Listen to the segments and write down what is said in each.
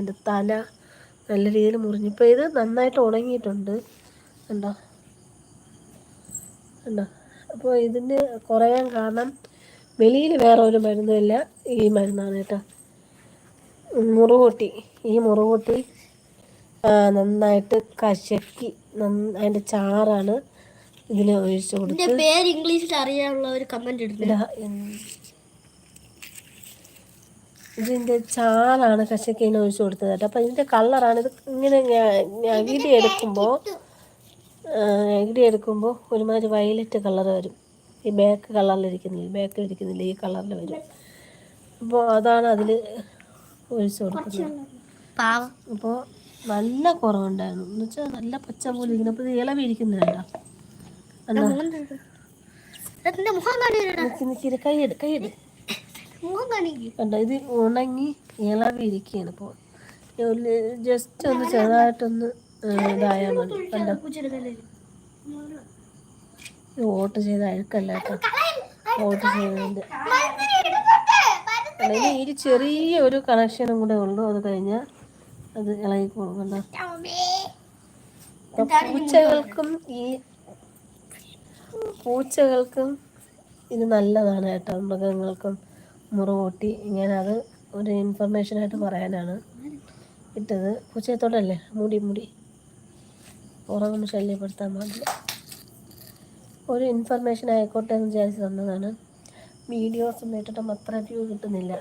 എന്റെ തല നല്ല രീതിയിൽ മുറിഞ്ഞു. ഇപ്പോൾ ഇത് നന്നായിട്ട് ഉണങ്ങിയിട്ടുണ്ട്. കണ്ടോ? കണ്ടോ? അപ്പോൾ ഇതിന് കുറയാൻ കാരണം വെളിയിൽ വേറെ ഒരു മരുന്നുമില്ല. ഈ മരുന്നാണ് കേട്ടോ. മുറുകൂട്ടി. ഈ മുറുകൂട്ടി നന്നായിട്ട് കശക്കി അതിന്റെ ചാറാണ് ഇതിന് ഒഴിച്ചു കൊടുത്ത്. പേര് ഇംഗ്ലീഷിൽ അറിയാനുള്ള ഒരു കമന്റ് എടുത്തില്ല ഇതിന്റെ ചാറാണ് കശക്കേനെ ഒഴിച്ചു കൊടുത്തത് കേട്ടോ. അപ്പം ഇതിന്റെ കളറാണ് ഇത് ഇങ്ങനെ ഞകിടി എടുക്കുമ്പോൾ ഞകിടി എടുക്കുമ്പോൾ ഒരുമാതിരി വയലറ്റ് കളർ വരും. ഈ ബാക്ക് കളറിലിരിക്കുന്നില്ല ബാക്കിൽ ഇരിക്കുന്നില്ല ഈ കളറിൽ വരും. അപ്പോൾ അതാണ് അതിൽ ഒഴിച്ചു കൊടുക്കുന്നത്. അപ്പോൾ നല്ല കുറവുണ്ടായിരുന്നു. എന്ന് വെച്ചാൽ നല്ല പച്ച പോലെ ഇരിക്കുന്നു. അപ്പോൾ ഇത് ഇളവി ഇരിക്കുന്നില്ല കൈ കൈയ്യെട് കണ്ടോ ഇത് ഉണങ്ങി ഇളവിരിക്കുകയാണ് ഇപ്പോൾ ജസ്റ്റ് ഒന്ന് ചെറുതായിട്ടൊന്ന് ഇതായാൽ മതി. കണ്ടോ? വോട്ട് ചെയ്ത അഴുക്കല്ല വോട്ട് ചെയ്തതിന്റെ അല്ലെങ്കിൽ ഈ ചെറിയ ഒരു കണക്ഷനും കൂടെ ഉള്ളൂ അത് കഴിഞ്ഞാൽ അത് ഇളകിക്കോളും കണ്ടോ? പൂച്ചകൾക്കും ഈ പൂച്ചകൾക്കും ഇത് നല്ലതാണ് കേട്ടോ മൃഗങ്ങൾക്കും. മുറിവൂട്ടി കൂട്ടി അത് ഒരു ഇൻഫർമേഷനായിട്ട് പറയാനാണ്. ഇട്ടത് പൂച്ചയത്തോടല്ലേ? മുടി മുടി. പുറമൊന്നും ശല്യപ്പെടുത്താൻ പാടില്ല. ഒരു ഇൻഫർമേഷൻ ആയിക്കോട്ടെ എന്ന് വിചാരിച്ച് തന്നതാണ്. വീഡിയോസ് ഒന്നും ഇട്ടിട്ടും അത്ര വ്യൂ കിട്ടുന്നില്ല.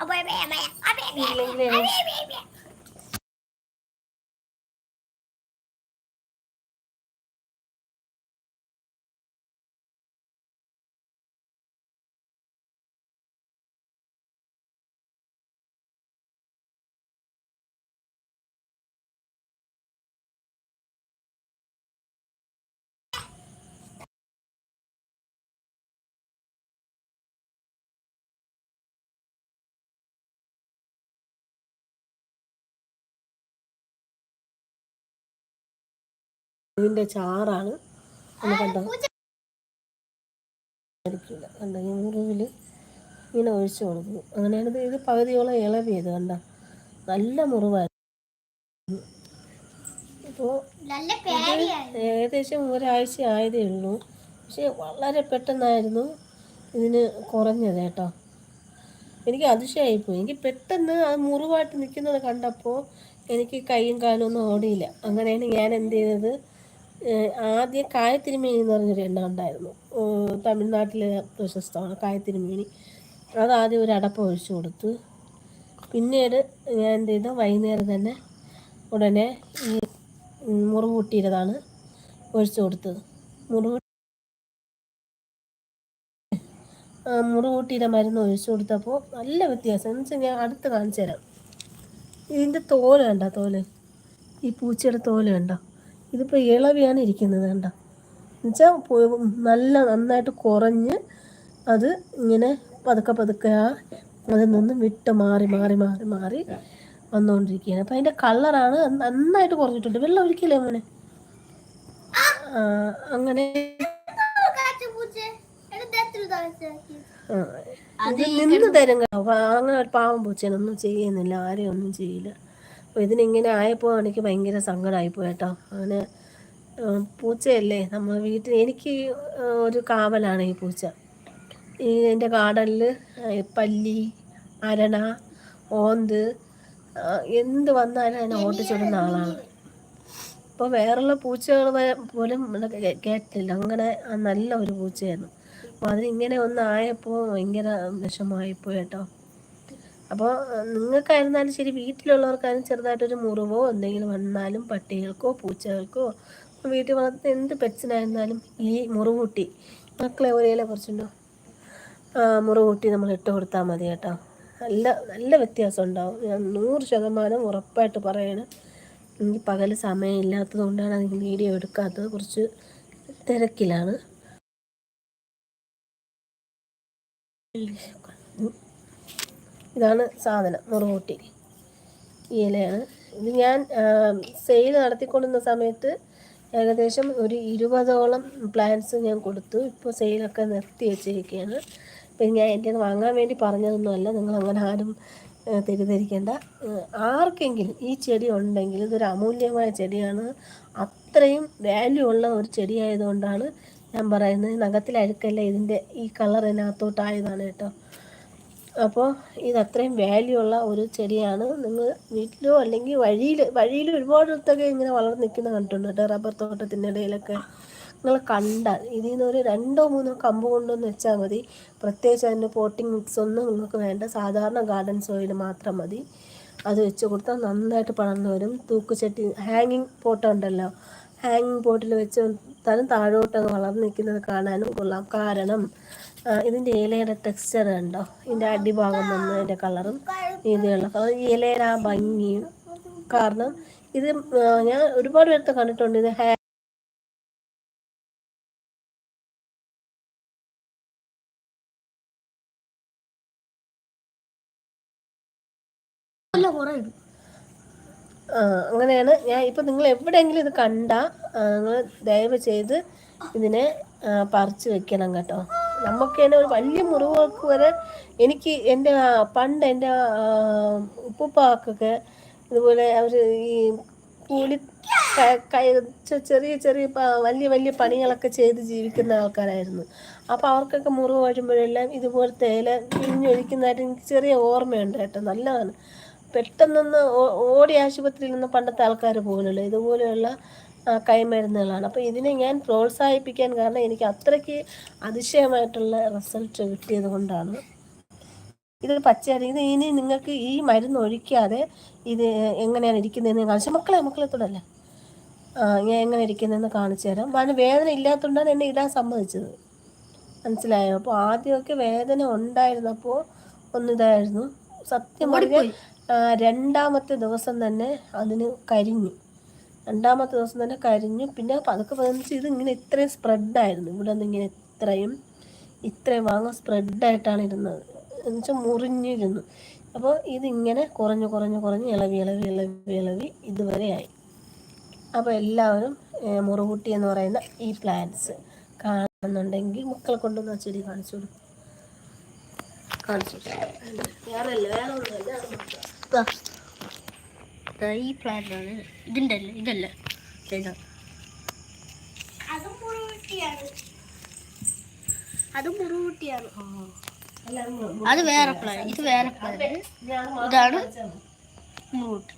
അപ്പോൾ ഇല്ലെങ്കിൽ ഇതിന്റെ ചാറാണ്. ഒന്ന് കണ്ടോ? കണ്ടോ? ഈ മുറിവിൽ ഇങ്ങനെ ഒഴിച്ചു കൊടുക്കും. അങ്ങനെയാണ് ഇത് പകുതിയോളം ഇളവിയത് കണ്ട? നല്ല മുറിവായിരുന്നു. ഇപ്പോൾ ഏകദേശം ഒരാഴ്ച ആയതേ ഉള്ളൂ. പക്ഷേ വളരെ പെട്ടെന്നായിരുന്നു ഇതിന് കുറഞ്ഞത് കേട്ടോ. എനിക്ക് അതിശയായിപ്പോയി. എനിക്ക് പെട്ടെന്ന് അത് മുറിവായിട്ട് നിൽക്കുന്നത് കണ്ടപ്പോൾ എനിക്ക് കൈയും കാലും ഒന്നും ഓടിയില്ല. അങ്ങനെയാണ് ഞാൻ എന്ത് ചെയ്തത്? ആദ്യം കായത്തിരുമേനി എന്ന് പറഞ്ഞൊരു എണ്ണ ഉണ്ടായിരുന്നു. തമിഴ്നാട്ടിലെ പ്രശസ്തമാണ് കായത്തിരുമേനി. അത് ആദ്യം ഒരു അടപ്പ് ഒഴിച്ചു കൊടുത്തു പിന്നീട് ഞാൻ എന്ത് ചെയ്തു? വൈകുന്നേരം തന്നെ ഉടനെ ഈ മുറിവ് കൂട്ടിയതാണ് ഒഴിച്ചു കൊടുത്തത്. മുറിവ് മുറിവ് കൂട്ടിയുടെ മരുന്ന് ഒഴിച്ചു കൊടുത്തപ്പോൾ നല്ല വ്യത്യാസം. എന്ന് വെച്ചാൽ ഞാൻ അടുത്ത് കാണിച്ചു തരാം. ഇതിന്റെ തോൽ കണ്ട? തോൽ. ഈ പൂച്ചയുടെ തോൽ കണ്ടോ? ഇതിപ്പോൾ ഇളവിയാണ് ഇരിക്കുന്നത് കണ്ട? എന്നുവെച്ചാൽ നല്ല നന്നായിട്ട് കുറഞ്ഞ് അത് ഇങ്ങനെ പതുക്കെ പതുക്കെ അതിൽ നിന്ന് വിട്ട് മാറി മാറി മാറി മാറി വന്നുകൊണ്ടിരിക്കുകയാണ് അപ്പം അതിന്റെ കളറാണ് നന്നായിട്ട് കുറഞ്ഞിട്ടുണ്ട്. വെള്ളം ഒഴിക്കില്ലേ മോനെ? അങ്ങനെ നിന്ന് തരും അങ്ങനെ ഒരു പാവം പൂച്ചേനൊന്നും ചെയ്യുന്നില്ല ആരെയും ഒന്നും ചെയ്യില്ല. അപ്പോൾ ഇതിനിങ്ങനെ ആയപ്പോൾ എനിക്ക് ഭയങ്കര സങ്കടമായിപ്പോയി കേട്ടോ. അങ്ങനെ പൂച്ചയല്ലേ? നമ്മൾ വീട്ടിൽ എനിക്ക് ഒരു കാവലാണ് ഈ പൂച്ച. ഈ എന്റെ ഗാർഡനിൽ പല്ലി അരണ ഓന്ത് എന്ത് വന്നാലും അതിനെ ഓട്ടിച്ചിടുന്ന ആളാണ്. ഇപ്പോൾ വേറുള്ള പൂച്ചകൾ പോലും കേട്ടില്ല അങ്ങനെ നല്ല ഒരു പൂച്ചയായിരുന്നു. അപ്പോൾ അതിനിങ്ങനെ ഒന്നായപ്പോൾ ഭയങ്കര വിഷമമായിപ്പോയി കേട്ടോ. അപ്പോൾ നിങ്ങൾക്കായിരുന്നാലും ശരി വീട്ടിലുള്ളവർക്കായാലും ചെറുതായിട്ടൊരു മുറിവോ എന്തെങ്കിലും വന്നാലും പട്ടികൾക്കോ പൂച്ചകൾക്കോ വീട്ടിൽ വളർത്തുന്ന എന്ത് പെറ്റ്സിനായിരുന്നാലും ഈ മുറിവൂട്ടി മക്കളെ ഒരേലെ കുറച്ചുണ്ടോ മുറിവൂട്ടി നമ്മൾ ഇട്ട് കൊടുത്താൽ മതി കേട്ടോ. നല്ല നല്ല വ്യത്യാസം ഉണ്ടാവും. ഞാൻ നൂറ് ശതമാനം ഉറപ്പായിട്ട് പറയണം. എനിക്ക് പകൽ സമയമില്ലാത്തത് കൊണ്ടാണ് അതിന് വീഡിയോ എടുക്കാത്തത്. കുറച്ച് തിരക്കിലാണ്. ഇതാണ് സാധനം മുറുകൂട്ടി. ഈ ഇലയാണ്. ഇത് ഞാൻ സെയിൽ നടത്തിക്കൊണ്ടിരുന്ന സമയത്ത് ഏകദേശം ഒരു ഇരുപതോളം പ്ലാന്റ്സ് ഞാൻ കൊടുത്തു. ഇപ്പോൾ സെയിലൊക്കെ നിർത്തി വെച്ചിരിക്കുകയാണ്. പിന്നെ ഞാൻ എന്റെ വാങ്ങാൻ വേണ്ടി പറഞ്ഞതൊന്നുമല്ല നിങ്ങൾ അങ്ങനെ ആരും തെറ്റിദ്ധരിക്കേണ്ട. ആർക്കെങ്കിലും ഈ ചെടി ഉണ്ടെങ്കിൽ ഇതൊരു അമൂല്യമായ ചെടിയാണ്. അത്രയും വാല്യൂ ഉള്ള ഒരു ചെടിയായതുകൊണ്ടാണ് ഞാൻ പറയുന്നത്. നഖത്തിൽ ഇതിന്റെ ഈ കളർ ഇതിനകത്തോട്ടായതാണ് കേട്ടോ. അപ്പോൾ ഇത് അത്രയും വാല്യൂ ഉള്ള ഒരു ചെടിയാണ്. നിങ്ങൾ വീട്ടിലോ അല്ലെങ്കിൽ വഴിയിൽ വഴിയിൽ ഒരുപാടിടത്തൊക്കെ ഇങ്ങനെ വളർന്ന് നിൽക്കുന്ന കണ്ടിട്ടുണ്ട് കേട്ടോ റബ്ബർ തോട്ടത്തിന്റെ ഇടയിലൊക്കെ. നിങ്ങൾ കണ്ടാൽ ഇതിൽ നിന്ന് ഒരു രണ്ടോ മൂന്നോ കമ്പ് കൊണ്ടൊന്ന് വെച്ചാൽ മതി. പ്രത്യേകിച്ച് അതിന്റെ പോട്ടിംഗ് മിക്സ് ഒന്നും നിങ്ങൾക്ക് വേണ്ട. സാധാരണ ഗാർഡൻ സോയിൽ മാത്രം മതി. അത് വെച്ച് കൊടുത്താൽ നന്നായിട്ട് പടർന്നു വരും. തൂക്കുചട്ടി ഹാങ്ങിങ് പോട്ട് ഉണ്ടല്ലോ. ഹാങ്ങിങ് പോട്ടിൽ വെച്ച് തരം. താഴോട്ട് വളർന്നു നിൽക്കുന്നത് കാണാനും കൊള്ളാം. കാരണം ഇതിന്റെ ഇലയുടെ ടെക്സ്ചർ കണ്ടോ? ഇതിന്റെ അടിഭാഗം വന്ന് അതിന്റെ കളറും രീതിയുള്ള കളർ ഈ ഇലയുടെ ആ ഭംഗിയും കാരണം ഇത് ഞാൻ ഒരുപാട് പേരത്തെ കണ്ടിട്ടുണ്ട്. ഇത് ഹാ അങ്ങനെയാണ്. ഞാൻ ഇപ്പം നിങ്ങൾ എവിടെയെങ്കിലും ഇത് കണ്ടാൽ നിങ്ങൾ ദയവ് ചെയ്ത് ഇതിനെ പറിച്ചു വെക്കണം കേട്ടോ. നമുക്ക് തന്നെ ഒരു വലിയ മുറിവുകൾക്ക് വരെ എനിക്ക് എന്റെ പണ്ട് എന്റെ ഉപ്പുപ്പാക്കൊക്കെ ഇതുപോലെ അവർ ഈ കൂലി ചെറിയ ചെറിയ വലിയ വലിയ പണികളൊക്കെ ചെയ്ത് ജീവിക്കുന്ന ആൾക്കാരായിരുന്നു. അപ്പോൾ അവർക്കൊക്കെ മുറിവ് വരുമ്പോഴെല്ലാം ഇതുപോലത്തെ ഇല പിഴിഞ്ഞൊഴിക്കുന്നതായിട്ട് എനിക്ക് ചെറിയ ഓർമ്മയുണ്ട് കേട്ടോ. നല്ലതാണ്. പെട്ടെന്നൊന്ന് ഓടി ആശുപത്രിയിൽ നിന്ന് പണ്ടത്തെ ആൾക്കാർ പോകുന്നുള്ളൂ ഇതുപോലെയുള്ള കൈമരുന്നുകളാണ്. അപ്പോൾ ഇതിനെ ഞാൻ പ്രോത്സാഹിപ്പിക്കാൻ കാരണം എനിക്ക് അത്രയ്ക്ക് അതിശയമായിട്ടുള്ള റിസൾട്ട് കിട്ടിയത് കൊണ്ടാണ്. ഇത് പച്ചയരി ഇത് ഇനി നിങ്ങൾക്ക് ഈ മരുന്ന് ഒഴിക്കാതെ ഇത് എങ്ങനെയാണ് ഇരിക്കുന്നതെന്ന് കാണിച്ചു മക്കളെ മക്കളെ തുടല്ല. ഞാൻ എങ്ങനെ ഇരിക്കുന്നതെന്ന് കാണിച്ചു തരാം. കാരണം വേദന ഇല്ലാത്തതുകൊണ്ടാണ് എന്നെ ഇടാൻ സമ്മതിച്ചത്. മനസ്സിലായോ? അപ്പോൾ ആദ്യമൊക്കെ വേദന ഉണ്ടായിരുന്നപ്പോൾ ഒന്നിതായിരുന്നു. സത്യം പറഞ്ഞാൽ രണ്ടാമത്തെ ദിവസം തന്നെ അതിന് കരിഞ്ഞു. രണ്ടാമത്തെ ദിവസം തന്നെ കരിഞ്ഞു. പിന്നെ പതുക്കെ പതിനഞ്ച് ഇത് ഇങ്ങനെ ഇത്രയും സ്പ്രെഡായിരുന്നു ഇവിടെ നിന്ന് ഇങ്ങനെ ഇത്രയും ഇത്രയും വാങ്ങ സ്പ്രെഡായിട്ടാണ് ഇരുന്നത്. എന്നുവെച്ചാൽ മുറിഞ്ഞിരുന്നു. അപ്പോൾ ഇതിങ്ങനെ കുറഞ്ഞു കുറഞ്ഞു കുറഞ്ഞ് ഇളവി ഇളവി ഇളവി ഇളവി ഇതുവരെ ആയി. അപ്പോൾ എല്ലാവരും മുറുകൂട്ടി എന്ന് പറയുന്ന ഈ പ്ലാന്റ്സ് കാണുന്നുണ്ടെങ്കിൽ മക്കളെ കൊണ്ടുവന്ന ചെടി കാണിച്ചു കൊടുക്കും. കാണിച്ചു കൊടുക്കും. വേറെ വേറെ. ദാ ഈ പ്ലാന്റാണ് ഇതിന്റെ അല്ല ഇതല്ല. ഇതാ. അത് വേറെ പ്ലാൻ ഇത് വേറെ പ്ലാൻ ഇതാണ് മുറുകുട്ടി.